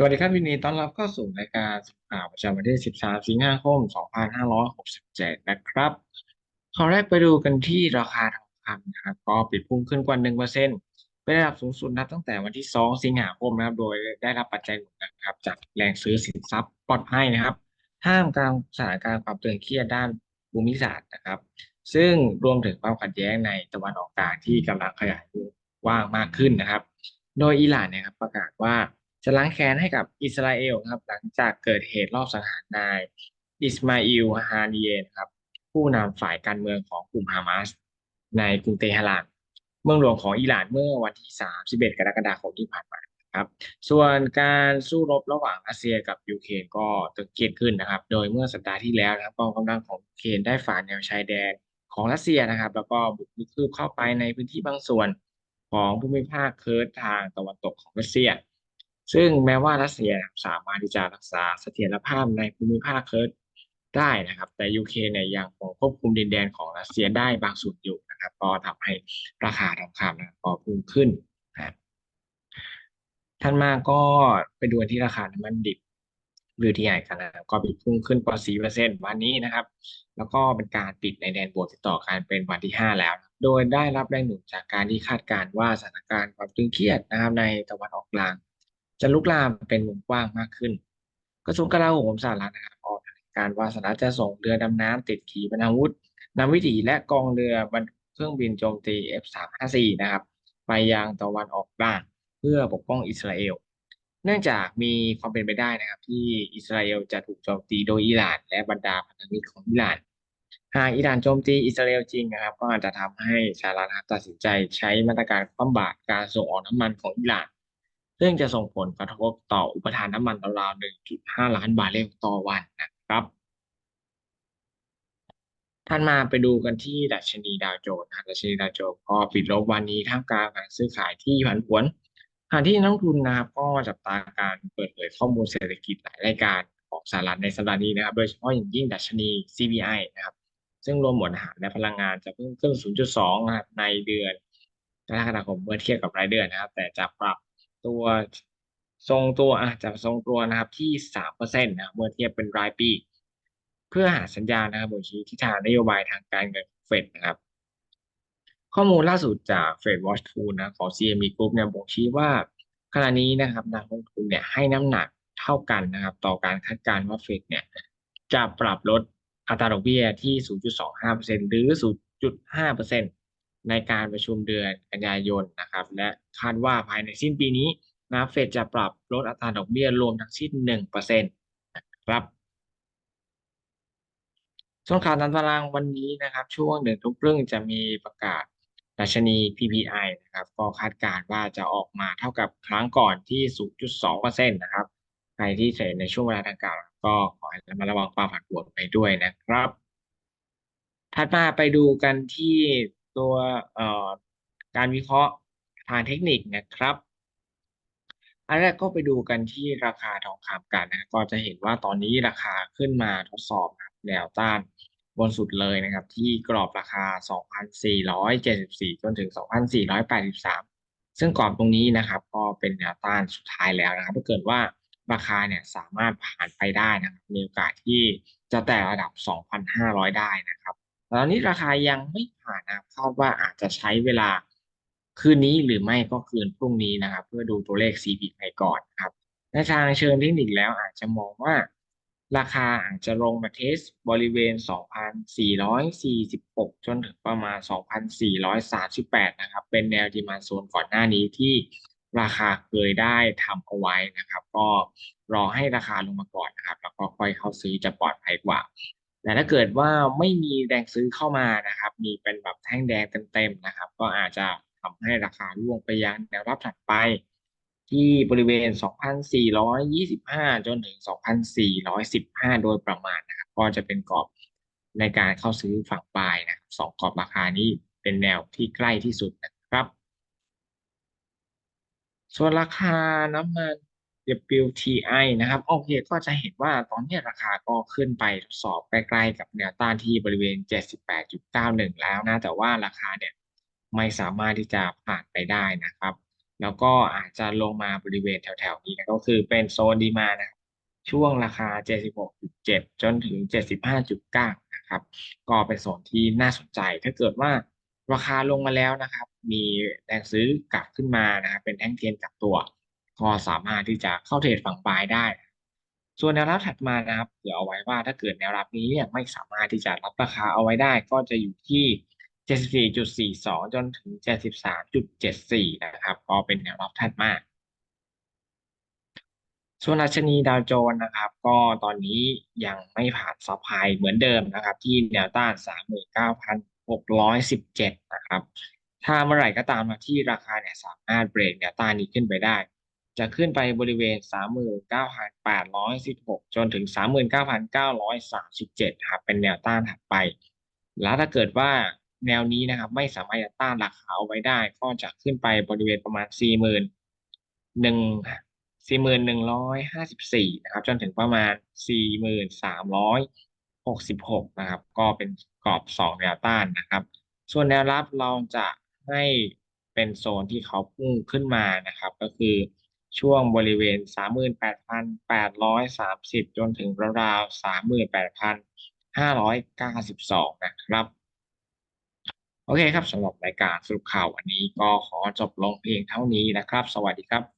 สวัสดีครับยินดีต้อนรับเข้าสู่รายการข่าวประจำวันที่ 13 สิงหาคม 2567 นะครับข้อแรกไปดูกันที่ราคาทองคำนะครับก็ปิดพุ่งขึ้นกว่า 1%เป็นระดับสูงสุดนับตั้งแต่วันที่ 2 สิงหาคมนะครับ โดยได้รับปัจจัยหนุนนะครับ จากแรงซื้อสินทรัพย์ปลอดภัยนะครับท่ามกลางสถานการณ์ความตึงเครียดด้านภูมิศาสตร์นะครับ ซึ่งรวมถึงความขัดแย้งในตะวันออกกลางที่กำลังขยายวงกว้างมากขึ้นนะครับ โดยอิหร่านนี่ยครับประกาศว่า จะล้างแค้นให้กับอิสราเอลครับ หลังจากเกิดเหตุรอบสังหารนายอิสมาอิลฮานีเยนครับ ผู้นำฝ่ายการเมืองของกลุ่มฮามาสในกรุงเตหะรานเมืองหลวงของอิหร่านเมื่อวันที่ 31 กรกฎาคมที่ผ่านมาครับ ส่วนการสู้รบระหว่างรัสเซียกับยูเครนก็ตึงเครียดขึ้นนะครับ โดยเมื่อสัปดาห์ที่แล้วนะครับกองกำลังของยูเครนได้ฝ่าแนวชายแดนของรัสเซียนะครับ แล้วก็บุกคืบเข้าไปในพื้นที่บางส่วนของภูมิภาคเคิร์ดทางตะวันตกของรัสเซีย ซึ่งแม้ว่ารัสเซียสามารถที่จะรักษาเสถียรภาพในภูมิภาคเคิร์ดได้นะครับ แต่ยูเครนเนี่ยยังคงควบคุมดินแดนของรัสเซียได้บางส่วนอยู่นะครับก็ทำให้ราคาทองคำนะก็พุ่งขึ้นนะท่านมาก็ไปดูที่ราคาน้ำมันดิบหรือที่ใหญ่กันนะก็ปิดพุ่งขึ้นกว่า4%วันนี้นะครับ แล้วก็เป็นการปิดในแดนบวกติดต่อกันเป็นวันที่5แล้ว โดยได้รับแรงหนุนจากการที่คาดการณ์ว่าสถานการณ์ความตึงเครียดนะครับในตะวันออกกลาง จะลุกลามเป็นวงกว้างมากขึ้น กระทรวงกลาโหมสหรัฐนะครับออกแถลงการว่าสหรัฐจะส่งเรือดำน้ำติดขีปนาวุธนำวิถีและกองเรือบรรเครื่องบินโจมตี F354 นะครับ ไปยังตะวันออกกลางเพื่อปกป้องอิสราเอล เนื่องจากมีความเป็นไปได้นะครับ ที่อิสราเอลจะถูกโจมตีโดยอิหร่าน และบรรดาพันธมิตรของอิหร่าน หากอิหร่านโจมตีอิสราเอลจริงนะครับ ก็อาจจะทำให้สหรัฐตัดสินใจใช้มาตรการคว่ำบาตรการส่งออกน้ำมันของอิหร่าน ซึ่งจะส่งผลกระทบต่ออุปทานน้ำมันราวๆ1.5 ล้านบาร์เรลต่อวันนะครับท่านมาไปดูกันที่ดัชนีดาวโจนส์ดัชนีดาวโจนส์ก็ปิดลบวันนี้ท่ามกลางการซื้อขายที่ผันผวนขณะที่นักทุนนะครับก็จับตาการเปิดเผยข้อมูลเศรษฐกิจหลายรายการของสหรัฐในสัปดาห์นี้นะครับ โดยเฉพาะอย่างยิ่งดัชนี CPI นะครับ ซึ่งรวมหมวดอาหารและพลังงานจะเพิ่มขึ้น 0.2 นะครับในเดือนกรกฎาคมเมื่อเทียบกับรายเดือนนะครับ แต่จะปรับ ตัวทรงตัวอาจจะทรงตัวนะครับที่สามเปอร์เซ็นต์นะเมื่อเทียบเป็นรายปี เพื่อหาสัญญาณนะครับบ่งชี้ทิศทางนโยบายทางการเงินเฟดนะครับ ข้อมูลล่าสุดจากเฟดวอชทูนะของ CME Group เนี่ยบ่งชี้ว่าขณะนี้นะครับนักลงทุนเนี่ยให้น้ำหนักเท่ากันนะครับ ต่อการคาดการณ์ว่าเฟดเนี่ยจะปรับลดอัตราดอกเบี้ยที่ 0.25%หรือ 0.5% ในการประชุมเดือนกันยายนนะครับ และคาดว่าภายในสิ้นปีนี้นะเฟดจะปรับลดอัตราดอกเบี้ยรวมทั้งสิ้นหนึ่งเปอร์เซ็นต์ครับส่วนข่าวตารางวันนี้นะครับ ช่วงหนึ่งทุกเรื่งจะมีประกาศดัชนี PPI นะครับ ก็คาดการณ์ว่าจะออกมาเท่ากับครั้งก่อนที่ 0.2%นะครับ ใครที่เทรดในช่วงเวลาดังกล่าวก็ขอให้ระมัดระวังความผันผวนไปด้วยนะครับ ถัดมาไปดูกันที่ ตัวการวิเคราะห์ทางเทคนิคนะครับ อันแรกก็ไปดูกันที่ราคาทองคำกันนะก็จะเห็นว่าตอนนี้ราคาขึ้นมาทดสอบแนวต้านบนสุดเลยนะครับ ที่กรอบราคา 2,474 จนถึง 2,483 ซึ่งกรอบตรงนี้นะครับ ก็เป็นแนวต้านสุดท้ายแล้วนะครับ ถ้าเกิดว่าราคาเนี่ยสามารถผ่านไปได้นะครับมีโอกาสที่จะแตะระดับ 2,500 ได้นะครับ ตอนนี้ราคายังไม่ผ่านนะคาดว่าอาจจะใช้เวลาคืนนี้หรือไม่ก็คืนพรุ่งนี้นะครับ เพื่อดูตัวเลข CPI ก่อนครับในทางเชิงเทคนิคแล้วอาจจะมองว่า ราคาอาจจะลงมาเทสบริเวณ 2,446 จนถึงประมาณ 2,438 นะครับ เป็นแนวดีมาโซนก่อนหน้านี้ที่ราคาเคยได้ทำเอาไว้นะครับ ก็รอให้ราคาลงมาก่อนนะครับ แล้วก็ค่อยเข้าซื้อจะปลอดภัยกว่า แต่ถ้าเกิดว่าไม่มีแรงซื้อเข้ามานะครับ มีเป็นแบบแท่งแดงเต็มๆนะครับ ก็อาจจะทำให้ราคาร่วงไปยังแนวรับถัดไป ที่บริเวณ 2,425 จนถึง 2,415 โดยประมาณนะครับ ก็จะเป็นกรอบในการเข้าซื้อฝั่งปลายนะครับสองกรอบราคานี้เป็นแนวที่ใกล้ที่สุดนะครับ ส่วนราคาน้ำมัน WTI นะครับ โอเคก็จะเห็นว่าตอนนี้ราคาก็ขึ้นไปทดสอบใกล้ๆกับแนวต้านที่บริเวณ 78.91 แล้วนะ แต่ว่าราคาเนี่ยไม่สามารถที่จะผ่านไปได้นะครับ แล้วก็อาจจะลงมาบริเวณแถวๆนี้นะก็คือเป็นโซนดีมานะช่วงราคา 76.7 จนถึง 75.9 นะครับ ก็เป็นโซนที่น่าสนใจถ้าเกิดว่าราคาลงมาแล้วนะครับ มีแรงซื้อกลับขึ้นมานะครับเป็นแท่งเทียนกลับตัว ก็สามารถที่จะเข้าเทรดฝั่งบายได้ ส่วนแนวรับถัดมานะครับเผื่อเอาไว้ว่าถ้าเกิดแนวรับนี้เนี่ยไม่สามารถที่จะรับราคาเอาไว้ได้ ก็จะอยู่ที่ 74.42 จนถึง 73.74 นะครับก็เป็นแนวรับถัดมาส่วนดัชนีดาวโจนส์นะครับ ก็ตอนนี้ยังไม่ผ่านซับไฮเหมือนเดิมนะครับ ที่แนวต้าน 39,617 นะครับ ถ้าเมื่อไหร่ก็ตามที่ราคาเนี่ยสามารถเบรกแนวต้านนี้ขึ้นไปได้ จะขึ้นไปบริเวณ 39,816 จนถึง 39,937ครับเป็นแนวต้านถัดไป แล้วถ้าเกิดว่าแนวนี้นะครับ ไม่สามารถจะต้านราคาเอาไว้ได้ ก็จะขึ้นไปบริเวณประมาณ 40,000หนึ่งสี่หมื่นหนึ่งร้อยห้าสิบสี่นะครับ จนถึงประมาณสี่หมื่นสามร้อยหกสิบหกนะครับ ก็เป็นกรอบสองแนวต้านนะครับ ส่วนแนวรับเราจะให้เป็นโซนที่เขาพุ่งขึ้นมานะครับ ก็คือ ช่วงบริเวณสามหมื่นแปดพันแปดร้อยสามสิบจนถึงราวๆสามหมื่นแปดพันห้าร้อยเก้าสิบสองนะครับ โอเคครับสำหรับรายการสรุปข่าววันนี้ก็ขอจบลงเพียงเท่านี้นะครับ สวัสดีครับ